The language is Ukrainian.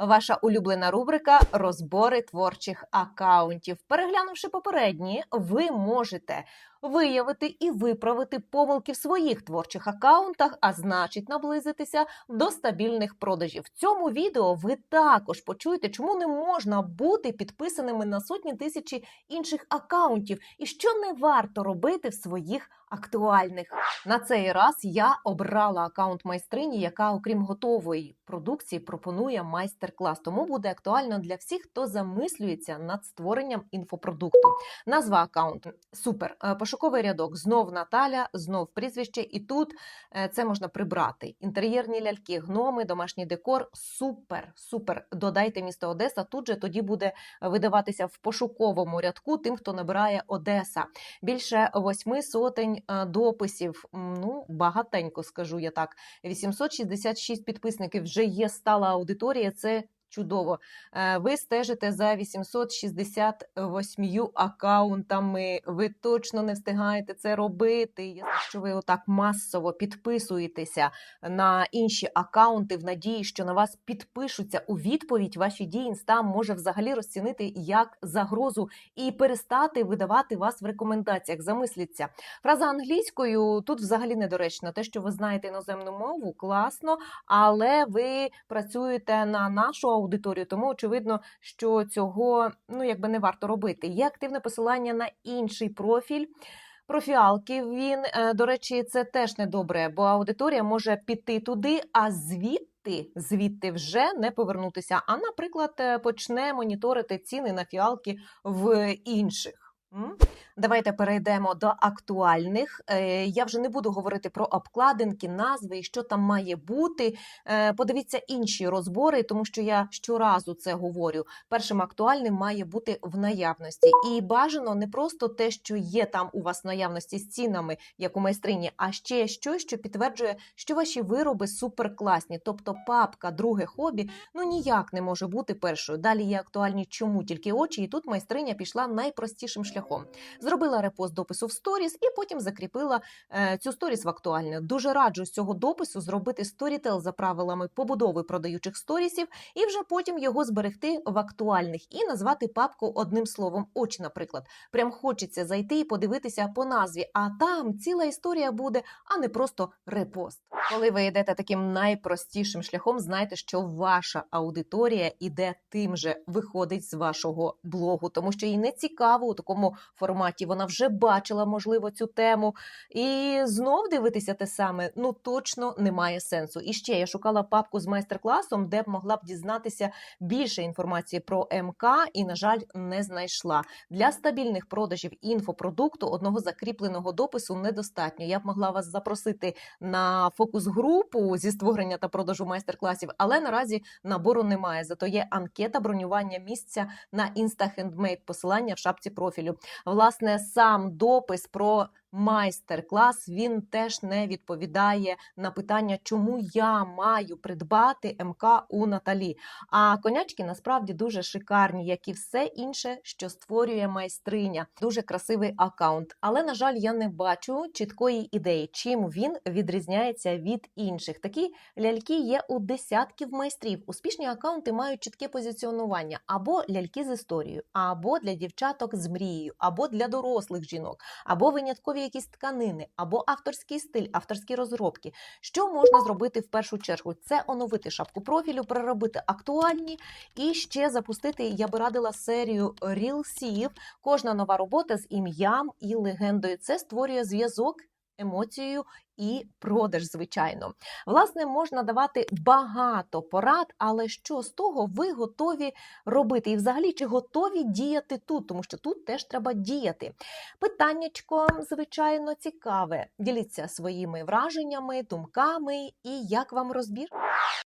Ваша улюблена рубрика розбори творчих акаунтів. Переглянувши попередні, ви можете виявити і виправити помилки в своїх творчих акаунтах, а значить наблизитися до стабільних продажів. В цьому відео ви також почуєте, чому не можна бути підписаними на сотні тисячі інших акаунтів, і що не варто робити в своїх актуальних. На цей раз я обрала акаунт майстрині, яка, окрім готової продукції, пропонує майстер-клас. Тому буде актуально для всіх, хто замислюється над створенням інфопродукту. Назва акаунту супер. Пошуковий рядок знов Наталя, знов прізвище, і тут е, це можна прибрати. Інтер'єрні ляльки, гноми, домашній декор. Супер, супер. Додайте місто Одеса. Тут же тоді буде видаватися в пошуковому рядку тим, хто набирає Одеса. Більше восьми сотень е, дописів. Ну, багатенько скажу я так. 866 підписників вже є стала аудиторія. Це чудово. Е, Ви стежите за 868 акаунтами. Ви точно не встигаєте це робити. Я знаю, що ви отак масово підписуєтеся на інші акаунти в надії, що на вас підпишуться у відповідь. Ваші дії інста може взагалі розцінити як загрозу і перестати видавати вас в рекомендаціях. Замисліться. Фраза англійською тут взагалі недоречна. Те, що ви знаєте іноземну мову, класно, але ви працюєте на нашу аудиторію, тому очевидно, що цього ну якби не варто робити. Є активне посилання на інший профіль. Профіалки він, е, до речі, це теж недобре, бо аудиторія може піти туди, а звідти звідти вже не повернутися. А, наприклад, е, почне моніторити ціни на фіалки в інших. Давайте перейдемо до актуальних. Е, Я вже не буду говорити про обкладинки, назви і що там має бути. Е, Подивіться інші розбори, тому що я щоразу це говорю. Першим актуальним має бути в наявності. І бажано не просто те, що є там у вас в наявності з цінами, як у майстрині, а ще щось, що підтверджує, що ваші вироби суперкласні. Тобто папка, друге хобі, ну ніяк не може бути першою. Далі є актуальні чому тільки очі, і тут майстриня пішла найпростішим шляхом. Зробила репост допису в сторіс і потім закріпила е, цю сторіс в актуальне. Дуже раджу з цього допису зробити сторітел за правилами побудови продаючих сторісів, і вже потім його зберегти в актуальних і назвати папку одним словом очі, наприклад. Прям хочеться зайти і подивитися по назві, а там ціла історія буде, а не просто репост. Коли ви йдете таким найпростішим шляхом, знайте, що ваша аудиторія іде тим же, виходить з вашого блогу, тому що їй не цікаво у такому форматі. Вона вже бачила, можливо, цю тему. І знов дивитися те саме ну точно немає сенсу. І ще я шукала папку з майстер-класом, де б могла б дізнатися більше інформації про МК, і, на жаль, не знайшла. Для стабільних продажів інфопродукту одного закріпленого допису недостатньо. Я б могла вас запросити на фокус-групу зі створення та продажу майстер-класів, але наразі набору немає. Зато є анкета бронювання місця на InstaHandmade, посилання в шапці профілю. Власне, сам допис про майстер-клас він теж не відповідає на питання, чому я маю придбати МК у Наталі. А конячки насправді дуже шикарні, як і все інше, що створює майстриня. Дуже красивий аккаунт. Але, на жаль, я не бачу чіткої ідеї, чим він відрізняється від інших. Такі ляльки є у десятків майстрів. Успішні аккаунти мають чітке позиціонування або ляльки з історією, або для дівчаток з мрією, або для дорослих жінок, або виняткові якісь тканини, або авторський стиль, авторські розробки. Що можна зробити в першу чергу? Це оновити шапку профілю, переробити актуальні і ще запустити. Я би радила серію рілсів. Кожна нова робота з ім'ям і легендою. Це створює зв'язок. Емоцією і продаж, звичайно. Власне, можна давати багато порад, але що з того ви готові робити? І взагалі, чи готові діяти тут? Тому що тут теж треба діяти. Питаннячко, звичайно, цікаве. Діліться своїми враженнями, думками і як вам розбір.